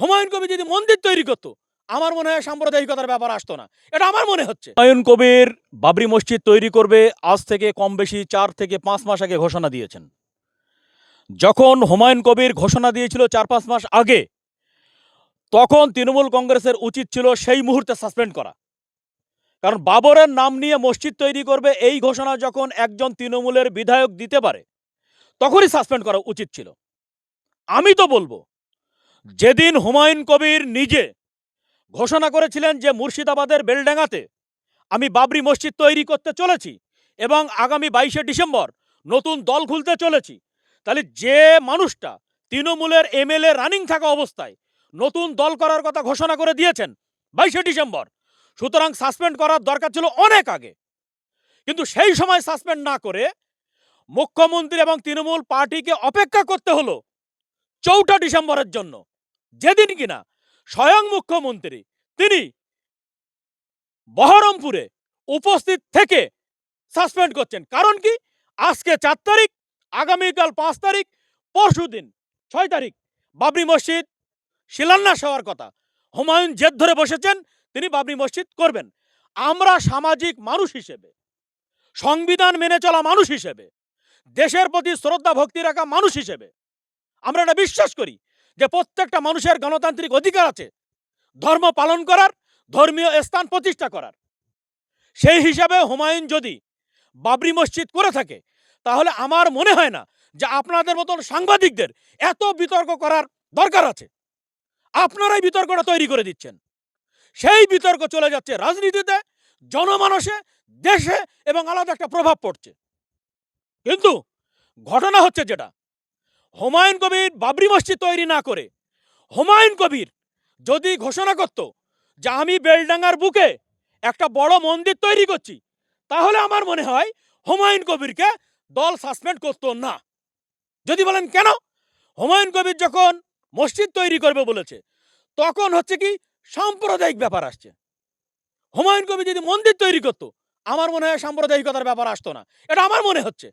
হুমায়ুন কবির যদি মন্দির তৈরি করত, আমার মনে হয় সাম্প্রদায়িকতার ব্যাপার আসতো না। এটা আমার মনে হচ্ছে। হুমায়ুন কবির বাবরি মসজিদ তৈরি করবে, আজ থেকে কম বেশি চার থেকে পাঁচ মাস আগে ঘোষণা দিয়েছেন। যখন হুমায়ুন কবির ঘোষণা দিয়েছিল চার পাঁচ মাস আগে, তখন তৃণমূল কংগ্রেসের উচিত ছিল সেই মুহূর্তে সাসপেন্ড করা। কারণ বাবরের নাম নিয়ে মসজিদ তৈরি করবে, এই ঘোষণা যখন একজন তৃণমূলের বিধায়ক দিতে পারে, তখনই সাসপেন্ড করা উচিত ছিল। আমি তো বলব যেদিন হুমায়ুন কবির নিজে ঘোষণা করেছিলেন যে মুর্শিদাবাদের বেলডাঙ্গাতে আমি বাবরি মসজিদ তৈরি করতে চলেছি এবং আগামী বাইশে ডিসেম্বর নতুন দল খুলতে চলেছি, তাহলে যে মানুষটা তৃণমূলের এমএলএ রানিং থাকা অবস্থায় নতুন দল করার কথা ঘোষণা করে দিয়েছেন বাইশে ডিসেম্বর, সুতরাং সাসপেন্ড করার দরকার ছিল অনেক আগে। কিন্তু সেই সময় সাসপেন্ড না করে মুখ্যমন্ত্রী এবং তৃণমূল পার্টিকে অপেক্ষা করতে হলো চৌঠা ডিসেম্বরের জন্য। যেদিন কিনা স্বয়ং মুখ্যমন্ত্রী, তিনি বহরমপুরে উপস্থিত থেকে সাসপেন্ড করছেন। কারণ কি? আজকে চার তারিখ, আগামীকাল পাঁচ তারিখ, পরশু দিন, ছয় তারিখ, বাবরি মসজিদ শিলান্যাস হওয়ার কথা। হুমায়ুন জেদ ধরে বসেছেন, তিনি বাবরি মসজিদ করবেন। আমরা সামাজিক মানুষ হিসেবে, সংবিধান মেনে চলা মানুষ হিসেবে, দেশের প্রতি শ্রদ্ধা, ভক্তি রাখা মানুষ হিসেবে, আমরা এটা বিশ্বাস করি। যে প্রত্যেকটা মানুষের গণতান্ত্রিক অধিকার আছে, ধর্ম পালন করার, ধর্মীয় স্থান প্রতিষ্ঠা করার। সেই হিসাবে হুমায়ুন যদি বাবরি মসজিদ করে থাকে, তাহলে আমার মনে হয় না যে আপনাদের মতন সাংবাদিকদের এত বিতর্ক করার দরকার আছে। আপনারাই বিতর্কটা তৈরি করে দিচ্ছেন। সেই বিতর্ক চলে যাচ্ছে রাজনীতিতে, জনমানসে, দেশে এবং আলাদা একটা প্রভাব পড়ছে। কিন্তু ঘটনা হচ্ছে যেটা হুমায়ুন কবির বাবরি মসজিদ তৈরি না করে। হুমায়ুন কবির যদি ঘোষণা করত যে আমি বেলডাঙ্গার বুকে একটা বড় মন্দির তৈরি করছি, তাহলে আমার মনে হয় হুমায়ুন কবিরকে দল সাসপেন্ড করতো না। যদি বলেন কেন? হুমায়ুন কবির যখন মসজিদ তৈরি করবে বলেছে, তখন হচ্ছে কি সাম্প্রদায়িক ব্যাপার আসছে। হুমায়ুন কবির যদি মন্দির তৈরি করতো, আমার মনে হয় সাম্প্রদায়িকতার ব্যাপার আসতো না। এটা আমার মনে হচ্ছে।